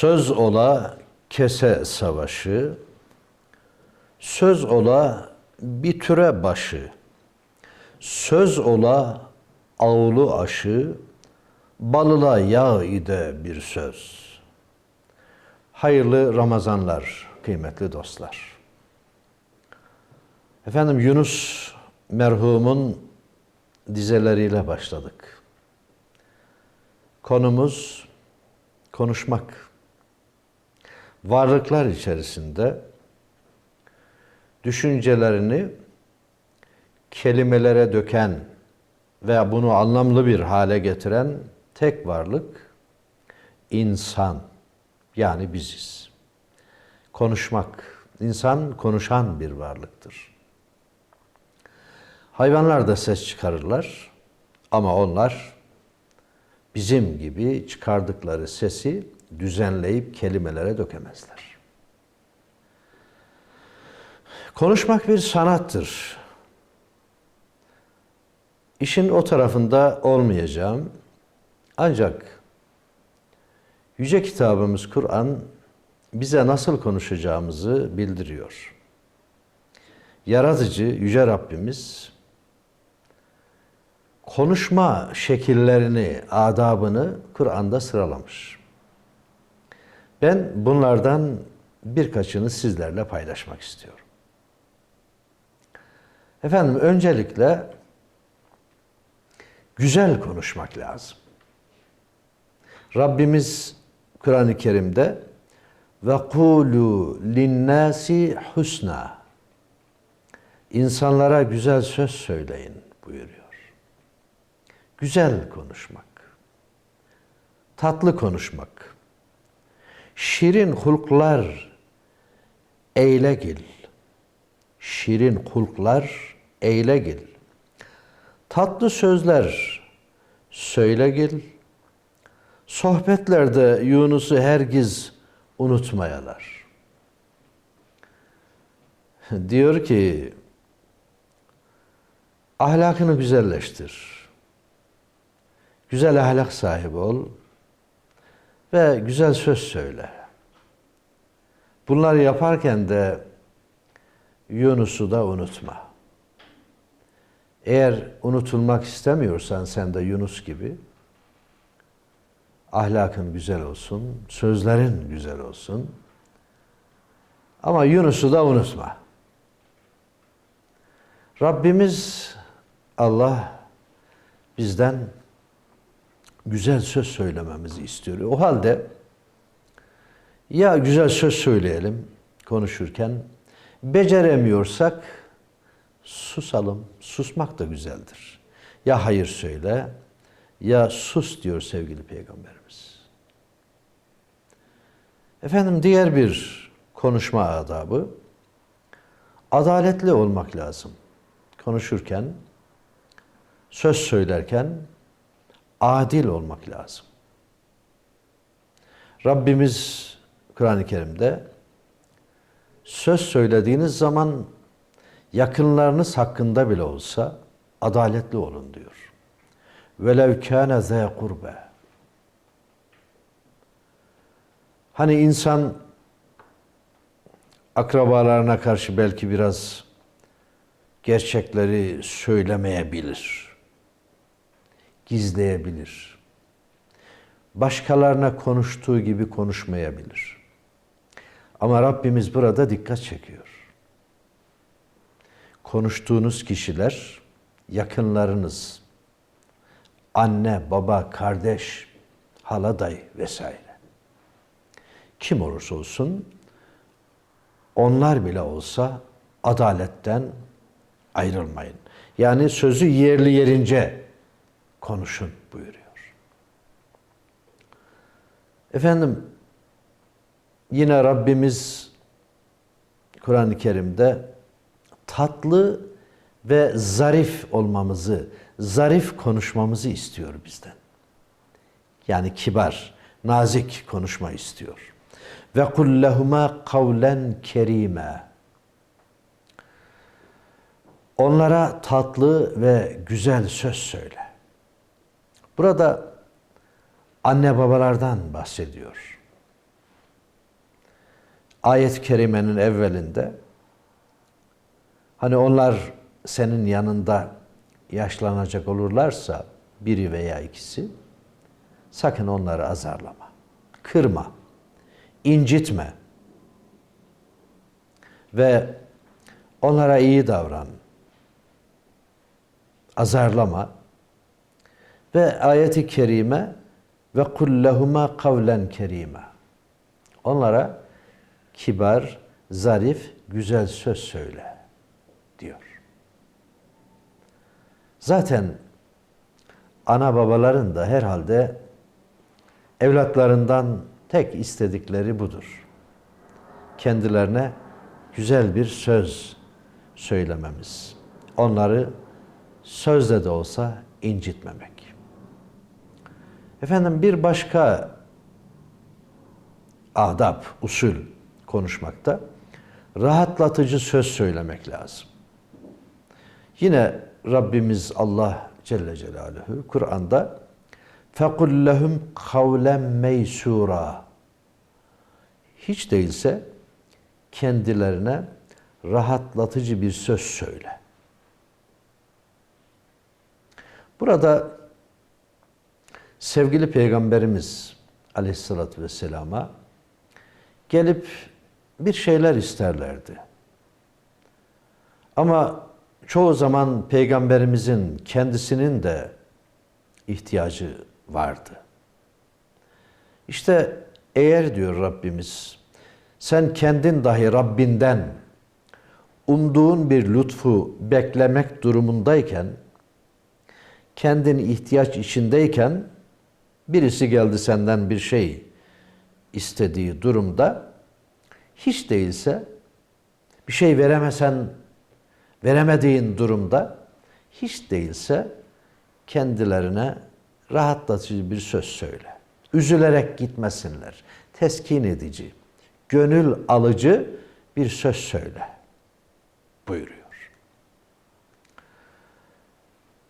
Söz ola kese savaşı, söz ola bir türe başı, söz ola avlu aşı, balıla yağ ide bir söz. Hayırlı Ramazanlar kıymetli dostlar. Efendim Yunus merhumun dizeleriyle başladık. Konumuz konuşmak. Varlıklar içerisinde düşüncelerini kelimelere döken veya bunu anlamlı bir hale getiren tek varlık insan yani biziz. Konuşmak, insan konuşan bir varlıktır. Hayvanlar da ses çıkarırlar ama onlar bizim gibi çıkardıkları sesi düzenleyip kelimelere dökemezler. Konuşmak bir sanattır. İşin o tarafında olmayacağım. Ancak yüce kitabımız Kur'an bize nasıl konuşacağımızı bildiriyor. Yaratıcı yüce Rabbimiz konuşma şekillerini, adabını Kur'an'da sıralamış. Ben bunlardan birkaçını sizlerle paylaşmak istiyorum. Efendim öncelikle güzel konuşmak lazım. Rabbimiz Kur'an-ı Kerim'de ve kulu linnasi husna insanlara güzel söz söyleyin buyuruyor. Güzel konuşmak, tatlı konuşmak, şirin hulklar eyle gil. Şirin hulklar eyle gil. Tatlı sözler söyle gil. Sohbetlerde Yunus'u hergiz unutmayalar. Diyor ki ahlakını güzelleştir. Güzel ahlak sahibi ol ve güzel söz söyle. Bunları yaparken de Yunus'u da unutma. Eğer unutulmak istemiyorsan sen de Yunus gibi ahlakın güzel olsun, sözlerin güzel olsun. Ama Yunus'u da unutma. Rabbimiz Allah bizden güzel söz söylememizi istiyor. O halde ya güzel söz söyleyelim konuşurken beceremiyorsak susalım. Susmak da güzeldir. Ya hayır söyle ya sus diyor sevgili peygamberimiz. Efendim diğer bir konuşma adabı adaletli olmak lazım. Konuşurken, söz söylerken adil olmak lazım. Rabbimiz Kur'an-ı Kerim'de söz söylediğiniz zaman yakınlarınız hakkında bile olsa adaletli olun diyor. Velev kâne zâ kurbe. Hani insan akrabalarına karşı belki biraz gerçekleri söylemeyebilir. Gizleyebilir. Başkalarına konuştuğu gibi konuşmayabilir. Ama Rabbimiz burada dikkat çekiyor. Konuştuğunuz kişiler yakınlarınız, anne, baba, kardeş, hala, dayı vesaire. Kim olursa olsun onlar bile olsa adaletten ayrılmayın. Yani sözü yerli yerince konuşun buyuruyor. Efendim yine Rabbimiz Kur'an-ı Kerim'de tatlı ve zarif olmamızı, zarif konuşmamızı istiyor bizden. Yani kibar, nazik konuşma istiyor. ve kul lehuma kavlen kerime. Onlara tatlı ve güzel söz söyle. Burada anne babalardan bahsediyor. Ayet-i kerimenin evvelinde hani onlar senin yanında yaşlanacak olurlarsa biri veya ikisi sakın onları azarlama. Kırma. incitme. Ve onlara iyi davran. Azarlama. Ve ayeti kerime ve kullehuma kavlen kerime. Onlara kibar, zarif, güzel söz söyle diyor. Zaten ana babaların da herhalde evlatlarından tek istedikleri budur. Kendilerine güzel bir söz söylememiz. Onları sözle de olsa incitmemek. Efendim bir başka adab, usul konuşmakta rahatlatıcı söz söylemek lazım. Yine Rabbimiz Allah Celle Celaluhu Kur'an'da فَقُلْ لَهُمْ قَوْلًا مَيْسُورًا Hiç değilse kendilerine rahatlatıcı bir söz söyle. Burada sevgili Peygamberimiz Aleyhisselatü Vesselam'a gelip bir şeyler isterlerdi. Ama çoğu zaman Peygamberimizin kendisinin de ihtiyacı vardı. İşte eğer diyor Rabbimiz sen kendin dahi Rabbinden umduğun bir lütfu beklemek durumundayken kendin ihtiyaç içindeyken birisi geldi senden bir şey istediği durumda hiç değilse bir şey veremesen veremediğin durumda hiç değilse kendilerine rahatlatıcı bir söz söyle. Üzülerek gitmesinler. Teskin edici, gönül alıcı bir söz söyle buyuruyor.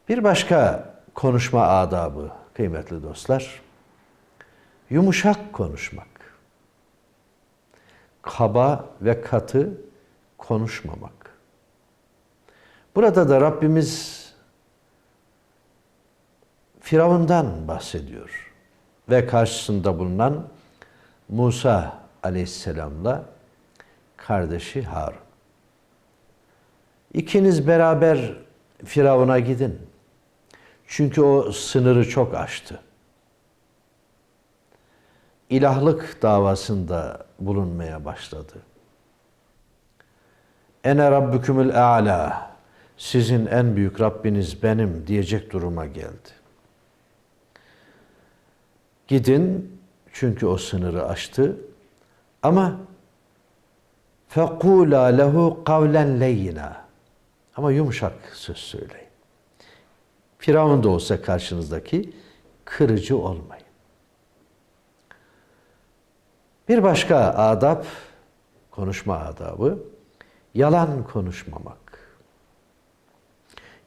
Bir başka konuşma adabı kıymetli dostlar, yumuşak konuşmak. Kaba ve katı konuşmamak. Burada da Rabbimiz Firavundan bahsediyor. Ve karşısında bulunan Musa aleyhisselamla kardeşi Harun. İkiniz beraber Firavun'a gidin. Çünkü o sınırı çok aştı. İlahlık davasında bulunmaya başladı. Ene rabbükümül a'la. Sizin en büyük Rabbiniz benim diyecek duruma geldi. Gidin çünkü o sınırı aştı. Ama fekula lehu kavlen leyyina. Ama yumuşak söz söyleyin. Firavun da olsa karşınızdaki kırıcı olmayın. Bir başka adab, konuşma adabı, yalan konuşmamak.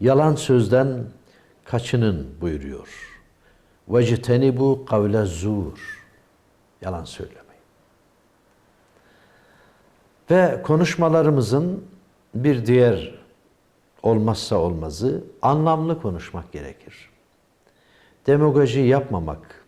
Yalan sözden kaçının buyuruyor. bu kavle zur. Yalan söylemeyin. Ve konuşmalarımızın bir diğer olmazsa olmazı anlamlı konuşmak gerekir. Demagoji yapmamak,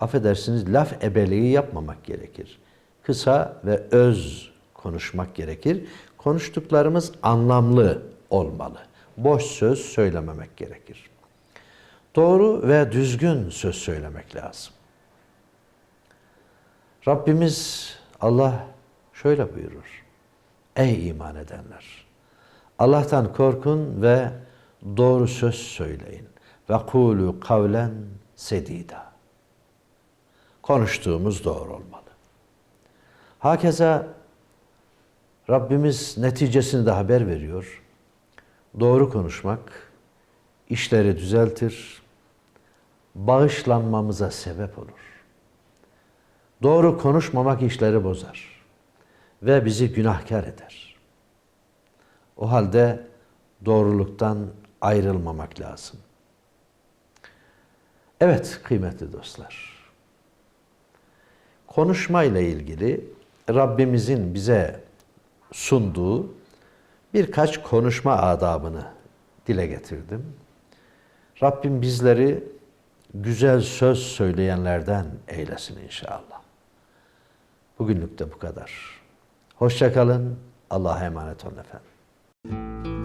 affedersiniz laf ebeliği yapmamak gerekir. Kısa ve öz konuşmak gerekir. Konuştuklarımız anlamlı olmalı. Boş söz söylememek gerekir doğru ve düzgün söz söylemek lazım. Rabbimiz Allah şöyle buyurur. Ey iman edenler! Allah'tan korkun ve doğru söz söyleyin. Ve kulu kavlen sedida. Konuştuğumuz doğru olmalı. Hakeza Rabbimiz neticesini de haber veriyor. Doğru konuşmak işleri düzeltir, bağışlanmamıza sebep olur. Doğru konuşmamak işleri bozar ve bizi günahkar eder. O halde doğruluktan ayrılmamak lazım. Evet kıymetli dostlar. Konuşma ile ilgili Rabbimizin bize sunduğu birkaç konuşma adabını dile getirdim. Rabbim bizleri güzel söz söyleyenlerden eylesin inşallah. Bugünlük de bu kadar. Hoşçakalın. Allah'a emanet olun efendim.